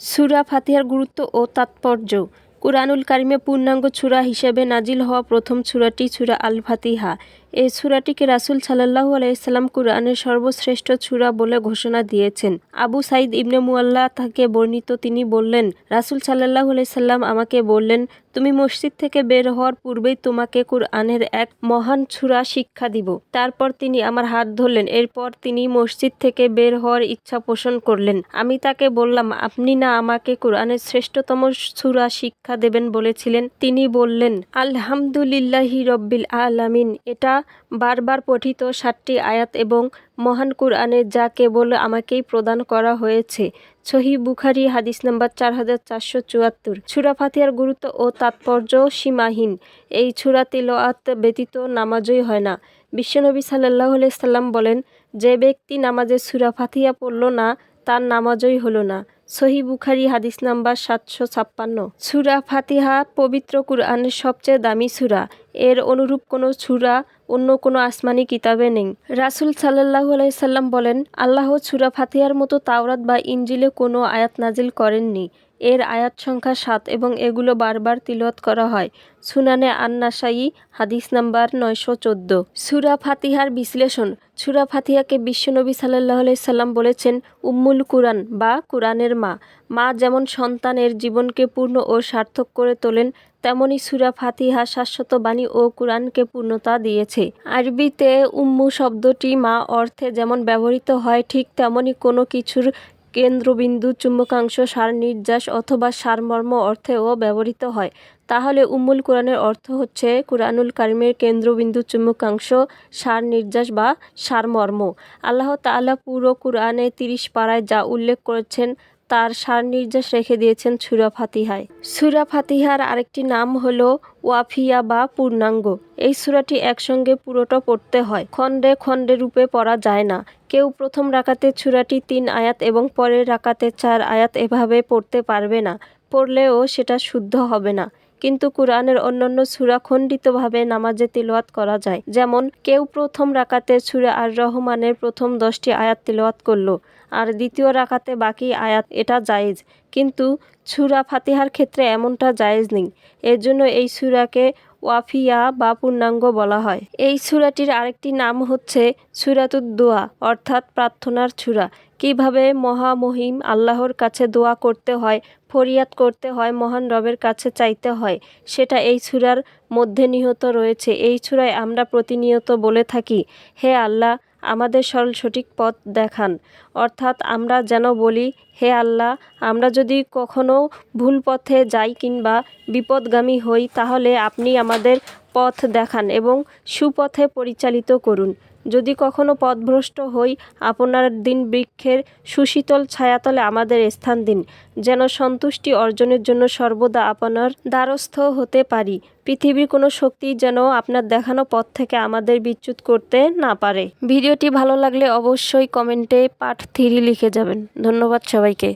সুরা ফাতিহার গুরুত্ব ও তাৎপর্য। কুরআনুল কারিমে পূর্ণাঙ্গ ছুরা হিসেবে নাজিল হওয়া প্রথম ছুরাটি ছুরা আল ফাতিহা এই ছুরাটিকে রাসুল সাল্লাহু আলাইসাল্লাম কুরআনের সর্বশ্রেষ্ঠ ছুরা বলে ঘোষণা দিয়েছেন। আবু সাইদ ইবনে মুয়াল্লা তাকে বর্ণিত তিনি বললেন, রাসুল সাল্লাহু আলাইসাল্লাম আমাকে বললেন, তুমি মসজিদ থেকে বের হওয়ার পূর্বেই তোমাকে কুরআনের এক মহান ছুরা শিক্ষা দিব। তারপর তিনি আমার হাত ধরলেন, এরপর তিনি মসজিদ থেকে বের হওয়ার ইচ্ছা পোষণ করলেন। আমি তাকে বললাম, আপনি না আমাকে কোরআনের শ্রেষ্ঠতম ছুরা শিক্ষা দেবেন বলেছিলেন? তিনি বললেন, আলহামদুলিল্লাহি রব্বিল আলামিন, এটা বারবার পঠিত সাতটি আয়াত এবং মহান কুরআনে যা কেবল আমাকেই প্রদান করা হয়েছে। সহি বুখারি হাদিস নাম্বার চার হাজার চারশো চুয়াত্তর। ছুরা ফাতিহার গুরুত্ব ও তাৎপর্য সীমাহীন। এই ছুরা তিলওয়াত ব্যতীত নামাজই হয় না। বিশ্বনবী সাল্লাহ সাল্লাম বলেন, যে ব্যক্তি নামাজে সুরা ফাতিহা পড়ল না, তার নামাজই হলো না। সহি বুখারি হাদিস নাম্বার সাতশো ছাপ্পান্ন। সুরা ফাতিহা পবিত্র কুরআনের সবচেয়ে দামি সুরা। এর অনুরূপ কোনো সুরা, অন্য কোনো আসমানি কিতাবে নেই। রাসুল সাল্লাহু আলাইসাল্লাম বলেন, আল্লাহ সুরা ফাতিহার মতো তাওরাত বা ইঞ্জিলে কোনো আয়াত নাজিল করেননি। এর আয়াত সংখ্যা সাত এবং এগুলো বারবার তিলত করা হয়। সুনানে আন্নাসাই হাদিস নাম্বার নয়শো চোদ্দ। সুরা ফাতিহার বিশ্লেষণ। সুরা ফাতিহাকে বিশ্বনবী সাল্লাহ সাল্লাম বলেছেন, উম্মুল কুরআন বা কুরআনের মা। মা যেমন সন্তানের জীবনকে পূর্ণ ও সার্থক করে তোলেন, তেমনি সুরা ফাতিহা, শাশ্বত বাণী ও কোরআনকে পূর্ণতা দিয়েছে। আরবিতে উম্মু শব্দটি মা অর্থে যেমন ব্যবহৃত হয়, ঠিক তেমনি কোনো কিছুর কেন্দ্রবিন্দু, চুম্বকাংশ, সার নির্যাস অথবা সারমর্ম অর্থেও ব্যবহৃত হয়। তাহলে উম্মুল কোরআনের অর্থ হচ্ছে কোরআনুল কারিমের কেন্দ্রবিন্দু, চুম্বকাংশ, সার নির্যাস বা সারমর্ম। আল্লাহ তাআলা পুরো কোরআনে তিরিশ পাড়ায় যা উল্লেখ করেছেন তার সার নির্দেশ রেখে দিয়েছেন সুরা ফাতিহায়। সুরা ফাতিহার আরেকটি নাম হল ওয়াফিয়া বা পূর্ণাঙ্গ। এই সুরাটি একসঙ্গে পুরোটা পড়তে হয়। খণ্ডে খণ্ডে রূপে পড়া যায় না। কেউ প্রথম রাকাতে সুরাটি তিন আয়াত এবং পরের রাকাতে চার আয়াত এভাবে পড়তে পারবে না। পড়লেও সেটা শুদ্ধ হবে না। কিন্তু কোরআনের অন্যান্য সুরা খণ্ডিতভাবে নামাজে তিলওয়াত করা যায়। যেমন, কেউ প্রথম রাকাতে সুরা আর রহমানের প্রথম দশটি আয়াত তিলওয়াত করল, আর দ্বিতীয় রাকাতে বাকি আয়াত, এটা জায়েজ। কিন্তু সুরা ফাতিহার ক্ষেত্রে এমনটা জায়েজ নেই। এর জন্য এই সুরাকে ওয়াফিয়া বা পূর্ণাঙ্গ বলা হয়। এই সুরাটির আরেকটি নাম হচ্ছে সুরাতুদ্দোয়া, অর্থাৎ প্রার্থনার ছুরা কীভাবে মহামহিম আল্লাহর কাছে দোয়া করতে হয়, ফরিয়াদ করতে হয়, মহান রবের কাছে চাইতে হয়, সেটা এই সুরার মধ্যে নিহত রয়েছে। এই সুরায় আমরা প্রতিনিয়ত বলে থাকি, হে আল্লাহ আমাদের সরল সঠিক পথ দেখান। অর্থাৎ আমরা যেন বলি, হে আল্লাহ, আমরা যদি কখনও ভুল পথে যাই কিংবা বিপদগামী হই, তাহলে আপনি আমাদের পথ দেখান এবং সুপথে পরিচালিত করুন। যদি কখনো পথভ্রষ্ট হই, আপনার দিন বৃক্ষের সুশীতল ছায়াতলে আমাদের স্থান দিন, যেন সন্তুষ্টি অর্জনের জন্য সর্বদা আপনার দ্বারস্থ হতে পারি। পৃথিবীর কোনো শক্তি যেন আপনার দেখানো পথ থেকে আমাদের বিচ্যুত করতে না পারে। ভিডিওটি ভালো লাগলে অবশ্যই কমেন্টে পার্ট থ্রি লিখে যাবেন। ধন্যবাদ সবাইকে।